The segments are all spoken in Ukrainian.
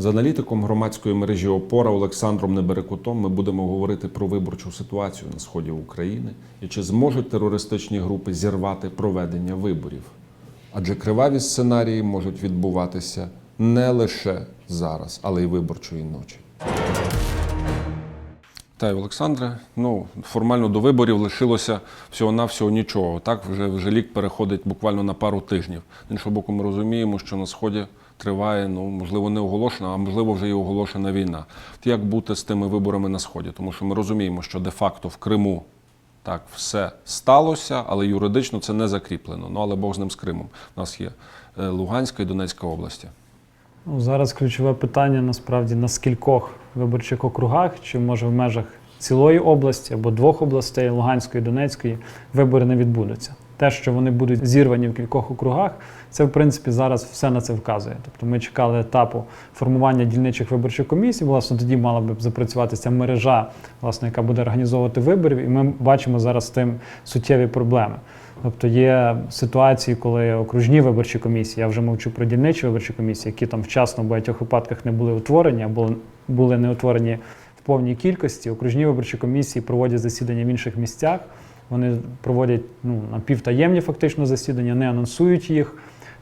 З аналітиком громадської мережі Опора Олександром Неберекутом ми будемо говорити про виборчу ситуацію на сході України і чи зможуть терористичні групи зірвати проведення виборів. Адже криваві сценарії можуть відбуватися не лише зараз, але й виборчої ночі. Вітаю, Олександре. Ну, формально до виборів лишилося всього-навсього нічого. Так, вже, вже лік переходить буквально на пару тижнів. З іншого боку, ми розуміємо, що на Сході триває, ну, можливо, не оголошена, а можливо, вже і оголошена війна. Як бути з тими виборами на Сході? Тому що ми розуміємо, що де-факто в Криму так все сталося, але юридично це не закріплено. Ну, але Бог з ним з Кримом. У нас є е, Луганська і Донецька області. Ну, зараз ключове питання насправді на скількох виборчих округах, чи може в межах цілої області або двох областей Луганської, Донецької, вибори не відбудуться. Те, що вони будуть зірвані в кількох округах, це в принципі зараз все на це вказує. Тобто ми чекали етапу формування дільничих виборчих комісій. Власне, тоді мала б запрацювати ця мережа, власне, яка буде організовувати виборів, і ми бачимо зараз з тим суттєві проблеми. Тобто є ситуації, коли окружні виборчі комісії, я вже мовчу про дільничі виборчі комісії, які там вчасно в багатьох випадках не були утворені або були не утворені в повній кількості. Окружні виборчі комісії проводять засідання в інших місцях. Вони проводять ну, напівтаємні фактично засідання, не анонсують їх.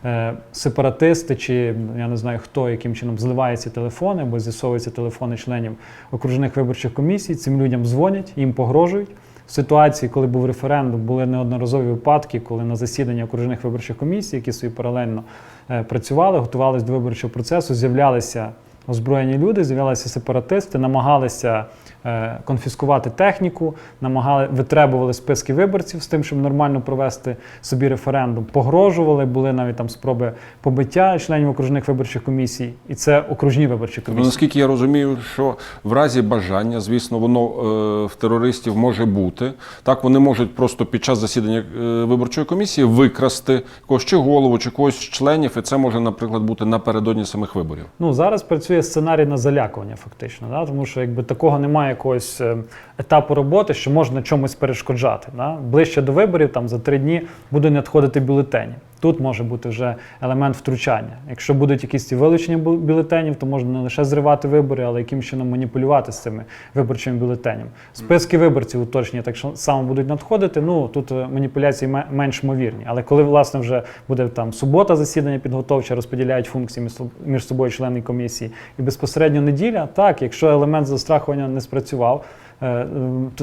Е, Сепаратисти, чи я не знаю хто яким чином зливає ці телефони або з'ясовуються телефони членів окружних виборчих комісій. Цим людям дзвонять, їм погрожують. В ситуації, коли був референдум, були неодноразові випадки, коли на засідання окружних виборчих комісій, які собі паралельно е, працювали, готувалися до виборчого процесу, з'являлися озброєні люди, з'являлися сепаратисти, намагалися е, конфіскувати техніку, намагали витребували списки виборців з тим, щоб нормально провести собі референдум. Погрожували, були навіть там спроби побиття членів окружних виборчих комісій, і це окружні виборчі Тобто, комісії. наскільки я розумію, що в разі бажання, звісно, воно е, в терористів може бути. Так, вони можуть просто під час засідання е, виборчої комісії викрасти когось чи голову, чи когось з членів, і це може, наприклад, бути напередодні самих виборів. Ну зараз працює сценарій на залякування, фактично, да? тому що якби такого немає якогось е, етапу роботи, що можна чомусь перешкоджати. Да? Ближче до виборів, там за три дні будуть надходити бюлетені. Тут може бути вже елемент втручання. Якщо будуть якісь вилучення бюлетенів, то можна не лише зривати вибори, але яким чином маніпулювати з цими виборчими бюлетенями. Списки виборців уточнені так само будуть надходити. Ну тут е, маніпуляції менш ймовірні. Але коли власне вже буде там субота засідання підготовче, розподіляють функції між собою члени комісії, і безпосередньо неділя, так, якщо елемент застрахування не спрацював. е,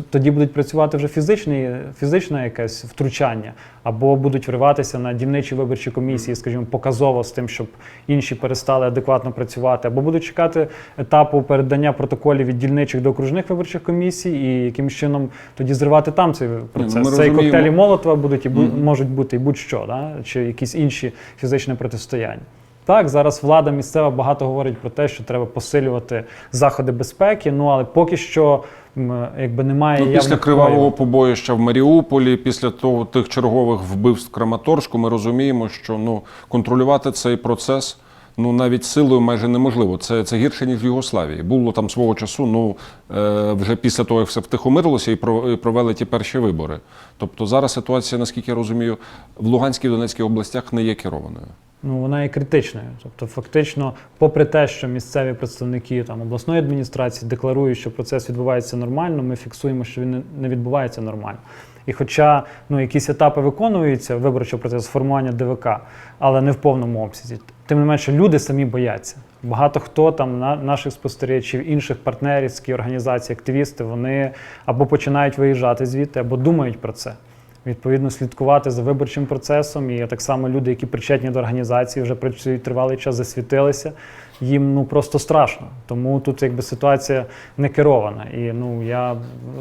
Тоді будуть працювати вже фізичні, фізичне якесь втручання, або будуть вриватися на дільничі виборчі комісії, скажімо, показово з тим, щоб інші перестали адекватно працювати, або будуть чекати етапу передання протоколів від дільничих до окружних виборчих комісій, і яким чином тоді зривати там цей процес. Ну, Цей розуміємо. коктейлі Молотова будуть і Мгм. можуть бути і будь-що, да? чи якісь інші фізичні протистояння. Так, зараз влада місцева багато говорить про те, що треба посилювати заходи безпеки. Ну але поки що якби немає Ну, після кривавого побоїща в Маріуполі, після того тих чергових вбивств в Краматорську, ми розуміємо, що ну контролювати цей процес. Ну навіть силою майже неможливо. Це, це гірше ніж в Югославії. Було там свого часу. Ну е, вже після того, як все втихомирилося, і про- і провели ті перші вибори. Тобто зараз ситуація, наскільки я розумію, в Луганській і Донецькій областях не є керованою. Ну, вона є критичною. Тобто, фактично, попри те, що місцеві представники там обласної адміністрації декларують, що процес відбувається нормально, ми фіксуємо, що він не- відбувається нормально. І хоча ну, якісь етапи виконуються виборчого процесу формування ДВК, але не в повному обсязі. Тим не менше, люди самі бояться. Багато хто там на наших спостерігачів, інших партнерських організацій, активісти, вони або починають виїжджати звідти, або думають про це. Відповідно, слідкувати за виборчим процесом. І так само люди, які причетні до організації, вже працюють тривалий час, засвітилися. Їм ну просто страшно. Тому тут якби ситуація не керована. І ну я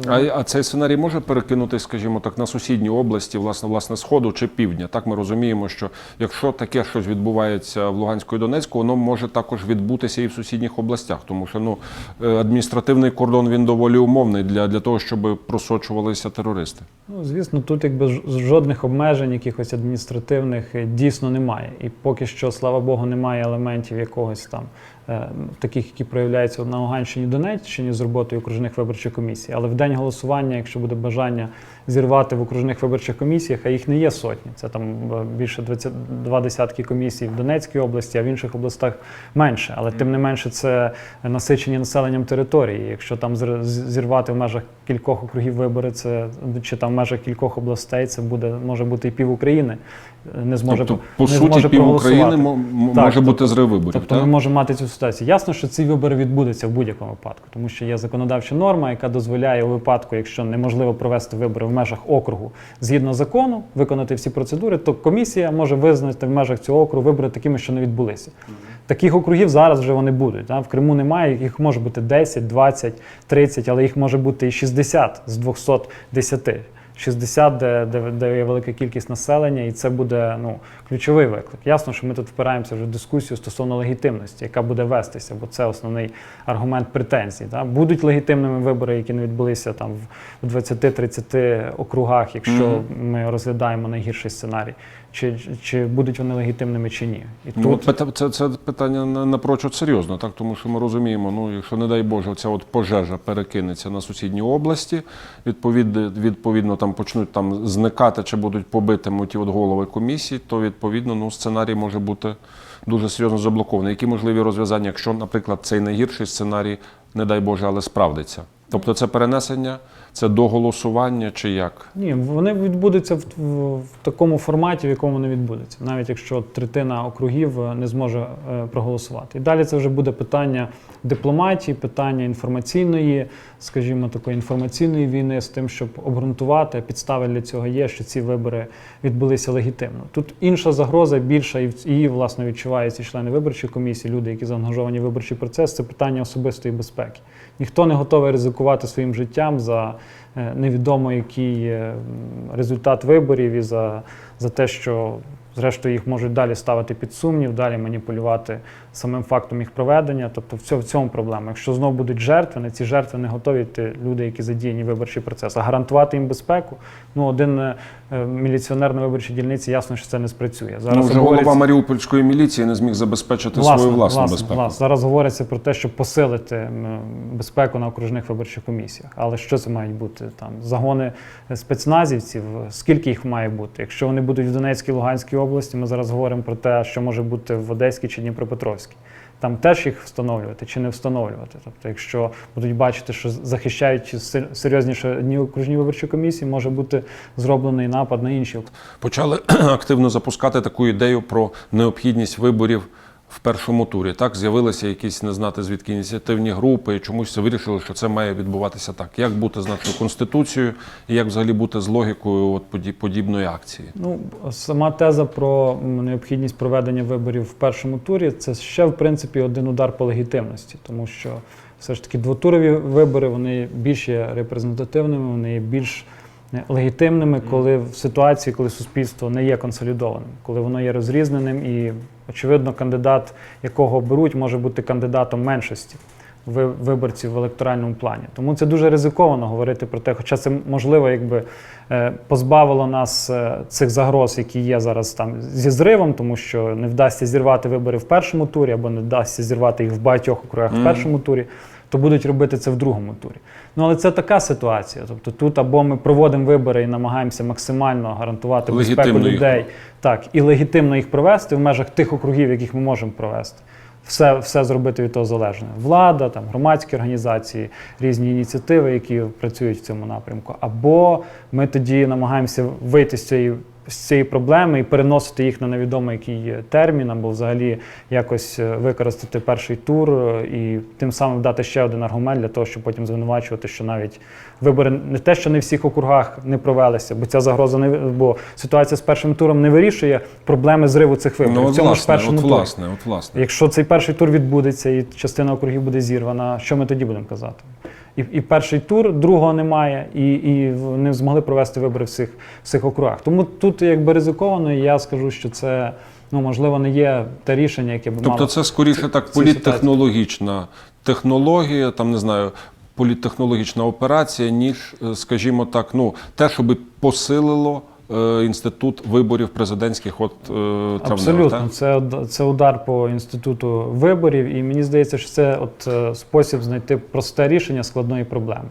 А, а цей сценарій може перекинутися, скажімо так, на сусідні області, власне, власне, сходу чи півдня. Так ми розуміємо, що якщо таке щось відбувається в Луганську і Донецьку, воно може також відбутися і в сусідніх областях, тому що ну е, адміністративний кордон він доволі умовний для, для того, щоб просочувалися терористи. Ну, звісно, тут якби жодних обмежень, якихось адміністративних е, дійсно немає. І поки що, слава Богу, немає елементів якогось там е, таких, які проявляються на Луганщині, Донеччині з роботою окружних виборчих комісій. Але в день голосування, якщо буде бажання зірвати в окружних виборчих комісіях, а їх не є сотні, це там е, більше 22 десятки комісій в Донецькій області, а в інших областях менше. Але тим не менше це насичені населенням території. Якщо там зірвати в межах кількох округів вибори, це чи там в межах кількох областей, це буде може бути і пів України не зможе тобто, по не суті, зможе пів України проголосувати. мо- м- Так, може тобто- бути зрив виборів. Тобто так? ми можемо мати цю ситуацію. Ясно, що ці вибори відбудуться в будь-якому випадку, тому що є законодавча норма, яка дозволяє у випадку, якщо неможливо провести вибори в межах округу згідно закону, виконати всі процедури, то комісія може визнати в межах цього округу вибори такими, що не відбулися. Таких округів зараз вже вони будуть. Да? В Криму немає, їх може бути 10, 20, 30, але їх може бути і 60 з 210. 60, де, де, де є велика кількість населення, і це буде ну, ключовий виклик. Ясно, що ми тут впираємося вже в дискусію стосовно легітимності, яка буде вестися, бо це основний аргумент претензій. Да? Будуть легітимними вибори, які не відбулися там в 20-30 округах, якщо Мгм. ми розглядаємо найгірший сценарій, чи, чи будуть вони легітимними чи ні. І Ну, тут це, це питання на- напрочуд серйозно, так? тому що ми розуміємо, ну, якщо, не дай Боже, ця от пожежа перекинеться на сусідні області, відповідно, відповідно там почнуть там зникати чи будуть побитими ті от голови комісій, то відповідно ну, сценарій може бути дуже серйозно заблокований. Які можливі розв'язання, якщо, наприклад, цей найгірший сценарій, не дай Боже, але справдиться? Тобто це перенесення, це до голосування чи як? Ні, вони відбудуться в, в, в такому форматі, в якому вони відбудуться, навіть якщо третина округів е, не зможе е, проголосувати. І далі це вже буде питання дипломатії, питання інформаційної, скажімо, такої інформаційної війни з тим, щоб обґрунтувати підстави для цього є, що ці вибори відбулися легітимно. Тут інша загроза більша, і її власне відчувають ці члени виборчої комісії, люди, які заангажовані в виборчий процес. Це питання особистої безпеки. Ніхто не готовий ризикувати своїм життям за невідомо який е, результат виборів і за, за те, що зрештою їх можуть далі ставити під сумнів, далі маніпулювати самим фактом їх проведення. Тобто в цьому, проблема. Якщо знову будуть жертви, на ці жертви не готові ті люди, які задіяні в виборчий процес. А гарантувати їм безпеку, ну один е, е, міліціонер на виборчій дільниці, ясно, що це не спрацює. Ну, вже говориться- голова Маріупольської міліції не зміг забезпечити свою власну безпеку. власне. Зараз говориться про те, щоб посилити безпеку на окружних виборчих комісіях. Але що це мають бути? Там загони спецназівців, скільки їх має бути? Якщо вони будуть в Донецькій, Луганській області, ми зараз говоримо про те, що може бути в Одеській чи Дніпропетровській. Там теж їх встановлювати чи не встановлювати. Тобто, якщо будуть бачити, що захищають серйозніше дні окружні виборчі комісії, може бути зроблений напад на інші почали активно запускати таку ідею про необхідність виборів в першому турі. Так з'явилися якісь не знати звідки ініціативні групи, і чомусь вирішили, що це має відбуватися так. Як бути з нашою конституцією, і як взагалі бути з логікою от подібної акції? Ну, сама теза про необхідність проведення виборів в першому турі це ще, в принципі, один удар по легітимності, тому що все ж таки двотурові вибори вони більш є репрезентативними, вони є більш е, легітимними, коли в ситуації, коли суспільство не є консолідованим, коли воно є розрізненим, і очевидно, кандидат, якого беруть, може бути кандидатом меншості ви- виборців в електоральному плані. Тому це дуже ризиковано говорити про те, хоча це можливо, якби е, позбавило нас е, цих загроз, які є зараз там зі зривом, тому що не вдасться зірвати вибори в першому турі, або не вдасться зірвати їх в багатьох округах в першому турі, то будуть робити це в другому турі. Ну але це така ситуація. Тобто тут або ми проводимо вибори і намагаємося максимально гарантувати безпеку Легітимно їх людей, так і легітимно їх провести в межах тих округів, яких ми можемо провести. Все, все зробити від того залежне. Влада, там, громадські організації, різні ініціативи, які працюють в цьому напрямку. Або ми тоді намагаємося вийти з цієї, з цієї проблеми і переносити їх на невідомий який термін, або взагалі якось е, використати перший тур е, і тим самим дати ще один аргумент для того, щоб потім звинувачувати, що навіть вибори не те, що не всіх округах не провелися, бо ця загроза не бо ситуація з першим туром не вирішує проблеми зриву цих виборів. Ну, в от цьому ж першому от власне, от власне. Якщо цей перший тур відбудеться і частина округів буде зірвана, що ми тоді будемо казати? І, і перший тур, другого немає, і, і не змогли провести вибори в цих, в цих округах. Тому тут якби ризиковано, і я скажу, що це ну можливо не є те рішення, яке б Тобто мало. це скоріше так політтехнологічна технологія, там не знаю, політтехнологічна операція, ніж, е, скажімо так, ну те, щоб посилило інститут виборів президентських от е. Абсолютно, так? це, це удар по інституту виборів, і мені здається, що це от е, спосіб знайти просте рішення складної проблеми.